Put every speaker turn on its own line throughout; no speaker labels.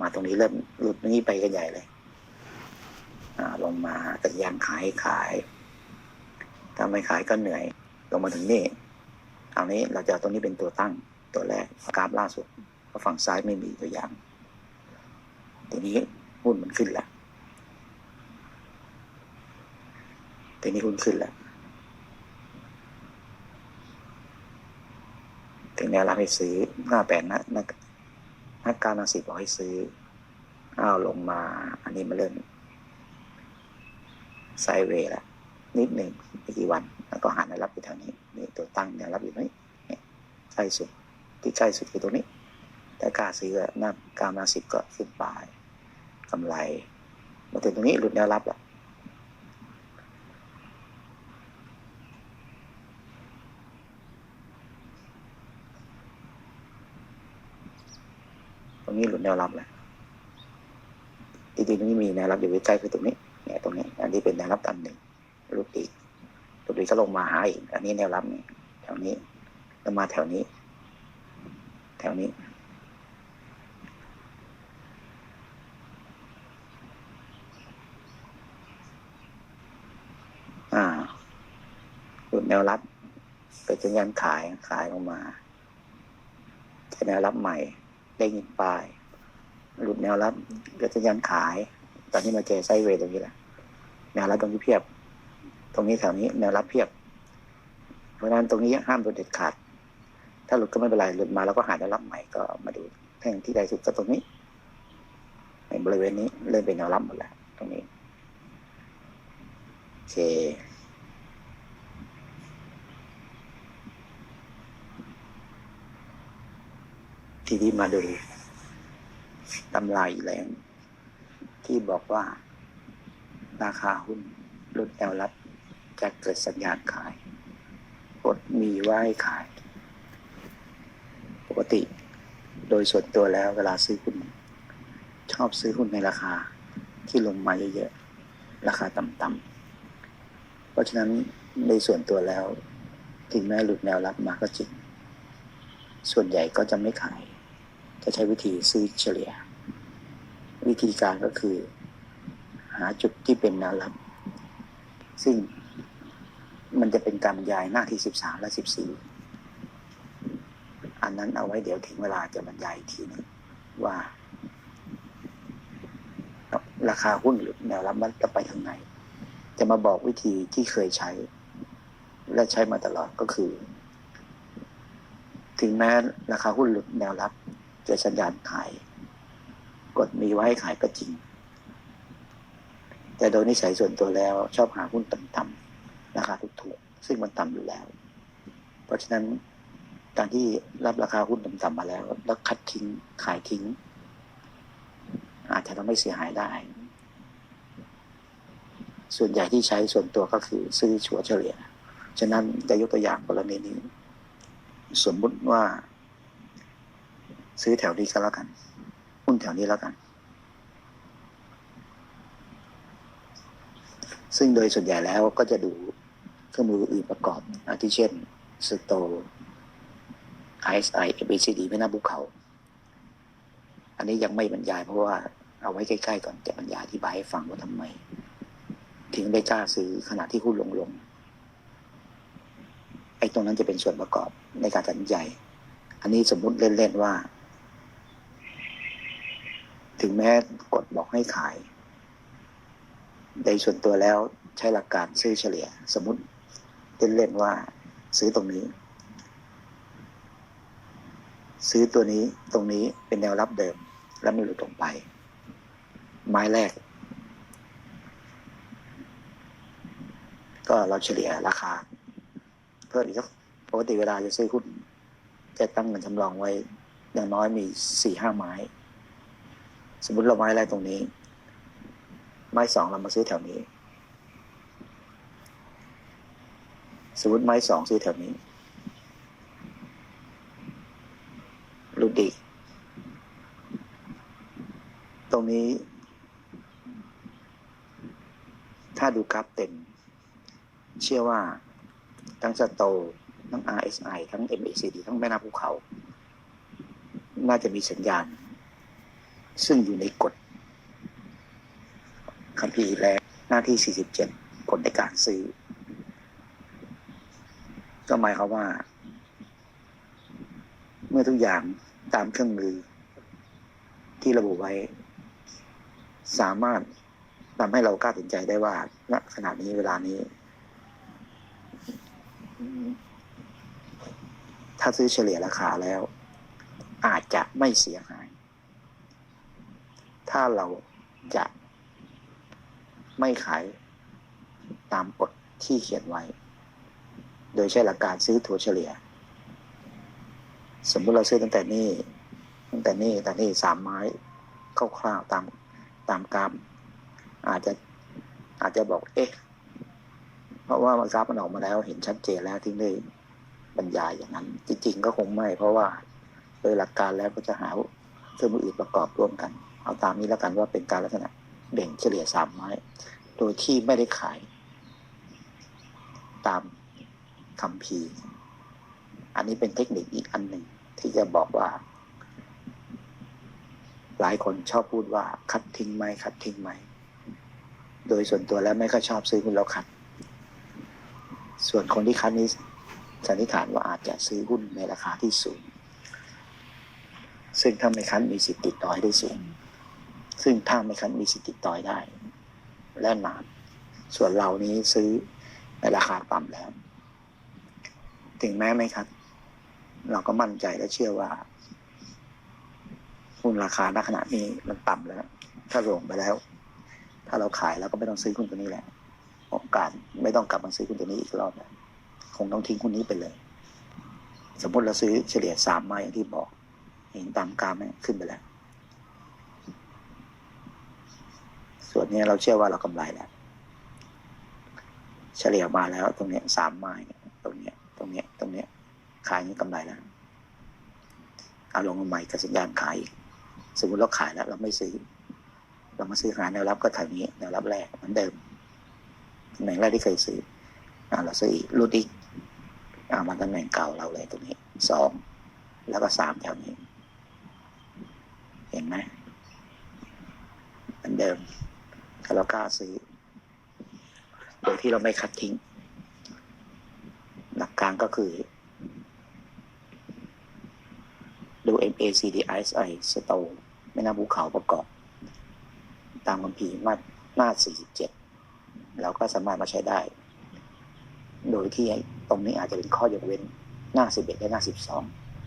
มาตรงนี้เริ่มหลุดนี้ไปกันใหญ่เลยลงมาแต่ยังขายขายถ้าไม่ขายก็เหนื่อย ลงมาถึงนี่เอานี้เราจะตัวนี้เป็นตัวตั้งตัวแรกกราฟล่าสุดฝั่งซ้ายไม่มีตัวอย่างทีนี้หุ้นมันขึ้นแล้วทีนี้หุ้นขึ้นแล้วถึงแนวรับให้ซื้อหน้าแปลกนะ นักการนักสิบบอกให้ซื้ออ้าวลงมา อันนี้มาเริ่มไซเวย์ละนิดหนึ่งไม่กี่วัน แล้วก็หาแนวรับอยู่แถวนี้นี่ตัวตั้งแนวรับอยู่นี่เนี่ยใกล้สุดที่ใกล้สุดคือตัวนี้ แต่กล้าซื้อหน้าการมาสิบก็ขึ้นไปกำไรมาถึงตรงนี้หลุดแนวรับละ รงนี้หลุดแนวรับแล้วจริงๆตรงนี้มีแนวรับอยู่ใกล้คือตรงนี้เนี่ยตรงนี้ อันนี้เป็นแนวรับอันหนึ่งหลุดอีกหลุดอีกก็ลงมาหาอีกอันนี้แนวรับนี่แถวนี้แล้วมาแถวนี้ แถวนี้อ่าหลุดแนวรับเป็นสัญญาณขายขายออกมาแนวรับใหม่ เด้งปลาย หลุดแนวรับเกิดสัญญาณขาย ตอนนี้มาเจอไซเวย์ตรงนี้แหละ แนวรับตรงนี้เพียบ ตรงนี้แถวนี้แนวรับเพียบ เพราะฉะนั้นตรงนี้ห้ามหลุดเด็ดขาด ถ้าหลุดก็ไม่เป็นไร หลุดมาแล้วก็หาแนวรับใหม่ก็มาดูแท่งที่ใดสุดก็ตรงนี้ในบริเวณนี้เริ่มเป็นแนวรับหมดแล้ว ตรงนี้โอเค ทีนี้มาดูตำรายแรงที่บอกว่า ราคาหุ้นลดแนวรับจะเกิดสัญญาณขายกดมีไว้ขาย ปกติ โดยส่วนตัวแล้วเวลาซื้อหุ้น ชอบซื้อหุ้นในราคาที่ลงมาเยอะๆ ราคาต่ำๆ เพราะฉะนั้นในส่วนตัวแล้ว ถึงแม้หลุดแนวรับมาก็จริง ส่วนใหญ่ก็จะไม่ขาย จะใช้วิธีซื้อเฉลี่ย วิธีการก็คือ หาจุดที่เป็นแนวรับ ซึ่งมันจะเป็นการบรรยายหน้าที่ 13 และ 14 อันนั้นเอาไว้เดี๋ยวถึงเวลาจะบรรยายอีกทีนึงว่า ราคาหุ้นหรือแนวรับมันจะไปทางไหน จะมาบอกวิธีที่เคยใช้ และใช้มาตลอดก็คือ ถึงแม้ราคาหุ้นหลุดแนวรับ เจอสัญญาณขายกดมีไว้ให้ขายก็จริง แต่โดยนิสัยส่วนตัวแล้วชอบหาหุ้นต่ำๆราคาถูกๆซึ่งมันต่ำอยู่แล้ว เพราะฉะนั้นการที่รับราคาหุ้นต่ำๆมาแล้ว แล้วคัดทิ้งขายทิ้ง อาจจะทำให้เสียหายได้ ส่วนใหญ่ที่ใช้ส่วนตัวก็คือซื้อชัวร์เฉลี่ย ฉะนั้นจะยกตัวอย่างกรณีนี้ สมมุติว่า ซื้อแถวนี้ก็แล้วกันหุ้นแถวนี้แล้วกัน ซึ่งโดยส่วนใหญ่แล้วก็จะดูเครื่องมืออื่นประกอบอาทิเช่นสโต ISI ABCD ไม่น่าบุกเขา อันนี้ยังไม่บรรยายเพราะว่าเอาไว้ใกล้ๆก่อนจะบรรยายอธิบายให้ฟังว่าทำไม ถึงได้กล้าซื้อขณะที่หุ้นลงลงๆไอ้ตรงนั้นจะเป็นส่วนประกอบในการตัดสินใจ อันนี้สมมุติเล่น ๆ ว่า ถึงแม้กฎบอกให้ขายในส่วนตัวแล้วใช้หลักการซื้อเฉลี่ย สมมติเล่นๆว่าซื้อตรงนี้ ซื้อตัวนี้ตรงนี้เป็นแนวรับเดิม แล้วไม่หลุดลงไป ไม้แรก ก็เราเฉลี่ยราคา เพิ่มอีกสักปกติเวลาจะซื้อหุ้นจะตั้งเงินสำรองไว้ อย่างน้อยมีสี่ห้าไม้ สมมติเราไม้แรกตรงนี้ ไม้สองเรามาซื้อแถวนี้ สมมติไม้สองซื้อแถวนี้รูดีตรงนี้ ถ้าดูกราฟเต็ม เชื่อว่าทั้งสโตทั้ง RSI ทั้ง MACD ทั้งแม่น้ำภูเขา น่าจะมีสัญญาณ ซึ่งอยู่ในกฎคัมภีและหน้าที่ 47ผลในการซื้อ ก็หมายความว่า เมื่อทุกอย่างตามเครื่องมือ ที่ระบุไว้ สามารถทำให้เรากล้าตัดสินใจได้ว่าณขณะนี้เวลานี้ ถ้าซื้อเฉลี่ยราคาแล้ว อาจจะไม่เสียหาย ถ้าเราจะไม่ขายตามกฎที่เขียนไว้ โดยใช้หลักการซื้อถั่วเฉลี่ย สมมุติเราซื้อตั้งแต่นี่ตั้งแต่นี่แต่นี่สามไม้คร่าวๆตามตามกรามอาจจะอาจจะบอกเอ๊ะเพราะว่ามันกราฟมันออกมาแล้ว เห็นชัดเจนแล้วที่ได้บรรยายอย่างนั้น จริง ๆ ก็คงไม่ เพราะว่าโดยหลักการแล้วก็จะหาเครื่องมืออื่นประกอบร่วมกัน เอาตามนี้แล้วกันว่าเป็นการลักษณะเบ่งเฉลี่ยสามไม้ โดยที่ไม่ได้ขาย ตามคำพีอันนี้เป็นเทคนิคอีกอันหนึ่งที่จะบอกว่า หลายคนชอบพูดว่า คัดทิ้งไหมคัดทิ้งไหมโดยส่วนตัวแล้วไม่ค่อยชอบซื้อหุ้นแล้วคัด ส่วนคนที่คัดนี้สันนิษฐานว่าอาจจะซื้อหุ้นในราคาที่สูง ซึ่งถ้าไม่คัดมีสิทธิ์ติดต่อยได้สูง ซึ่งถ้าไม่คัดมีสิทธิ์ติดต่อยได้ และนาน ส่วนเรานี้ซื้อในราคาต่ำแล้ว ถึงแม้ไม่คัด เราก็มั่นใจและเชื่อว่าหุ้นราคาณขณะนี้มันต่ำแล้ว ถ้าลงไปแล้ว ถ้าเราขายแล้วก็ไม่ต้องซื้อหุ้นตัวนี้แหละโอกาสไม่ต้องกลับมาซื้อหุ้นตัวนี้อีกรอบแล้วคงต้องทิ้งหุ้นนี้ไปเลย สมมติเราซื้อเฉลี่ยสามไม้อย่างที่บอก เห็นตามกราฟไหมขึ้นไปแล้ว ส่วนนี้เราเชื่อว่าเรากำไรแล้ว เฉลี่ยมาแล้ว ตรงเนี้ยสามไม้ตรงเนี้ยตรงเนี้ยตรงเนี้ยขายนี้กำไรแล้ว เอาลงมาใหม่กับสัญญาณขายอีกสมมติเราขายแล้ว เราไม่ซื้อ เรามาซื้อหาแนวรับก็แถวนี้แนวรับแรกเหมือนเดิมตำแหน่งแรกที่เคยซื้ออเราซื้ออีกรูดอีกเอามาตำแหน่งเก่าเราเลยตรงนี้สองแล้วก็สามแถวนี้ เห็นไหมเหมือนเดิม ถ้าเรากล้าซื้อ โดยที่เราไม่คัดทิ้ง หลักการก็คือดู MACD RSI สโตไม่น่าภูเขาประกอบ ตามคัมภีร์มาหน้า 47 เราก็สามารถมาใช้ได้ โดยที่ตรงนี้อาจจะเป็นข้อยกเว้นหน้า 11 และหน้า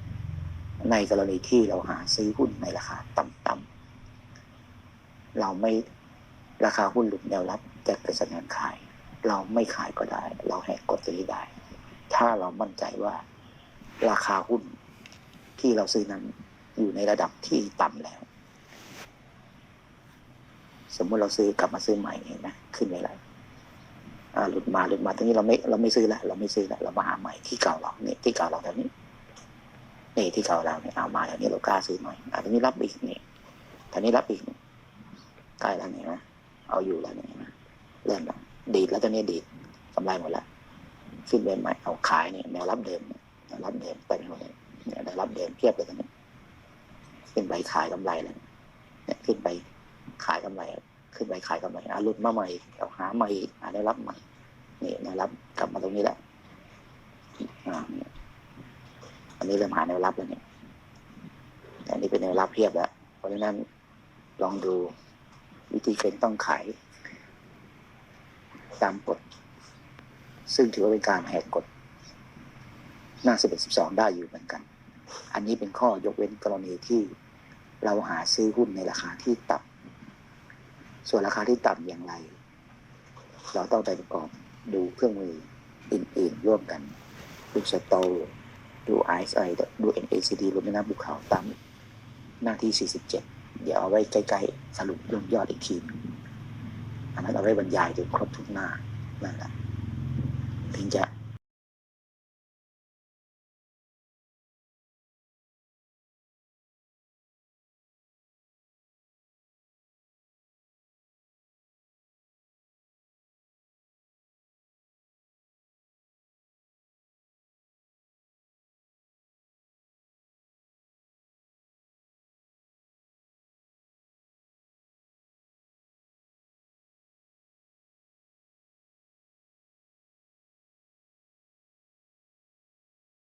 12 ในกรณีที่เราหาซื้อหุ้นในราคาต่ำๆเราไม่ ราคาหุ้นหลุดแนวรับจะเกิดสัญญาณขาย เราไม่ขายก็ได้ เราแหกกฎตัวนี้ได้ ถ้าเรามั่นใจว่า ราคาหุ้นที่เราซื้อนั้นอยู่ในระดับที่ต่ำแล้ว สมมุติเราซื้อกลับมาซื้อใหม่เห็นไหมขึ้นไปแล้วอ่าหลุดมาหลุดมาตรงนี้เราไม่เราไม่ซื้อล้วเราไม่ซื้อล้วเรามาหาใหม่ที่เก่าเราเนี่ยที่เก่าเราแถวนี้นี่ที่เก่าเราเนี่ยเอามาแถวนี้เรากล้าซื้อหน่อยอ่าตรงนี้รับอีกนี่แถวนี้รับอีกใกล้แล้วเนี่ยนะ เอาอยู่แล้วเนี่ยเริ่มแล้วดีดแล้วตอนนี้ดีดกำไรหมดแล้วขึ้นไปใหม่เอาขายเนี่ยแนวรับเดิมแนวรับเดิมไปหมดเลยเนี่ยแนวรับเดิมเทียบเลยตอนนี้ขึ้นไปขายกำไรแล้วเนี่ยขึ้นไปขายกำไร ขึ้นไปขายกำไรอะหลุดมาใหม่เอาหาใหม่หาได้รับใหม่นี่แนวรับกลับมาตรงนี้แหละอันนี้เริ่มหาแนวรับแล้วเนี่ยอันนี้เป็นแนวรับเพียบแล้วเพราะฉะนั้นลองดู วิธีการต้องขายตามกฎ ซึ่งถือว่าเป็นการแหกกฎหน้า11 12ได้อยู่เหมือนกัน อันนี้เป็นข้อยกเว้นกรณีที่เราหาซื้อหุ้นในราคาที่ต่ำส่วนราคาที่ต่ำอย่างไร เราต้องไปประกอบดูเครื่องมืออื่นๆ ร่วมกัน ดูสโตร์ดู RSI ดู MACD รวมในหน้าบุคเขาตามหน้าที่ 47 เดี๋ยวเอาไว้ใกล้ๆสรุปรวมยอดอีกทีอันนั้นเอาไว้บรรยายจนครบทุกหน้านั่นแหละถึงจะ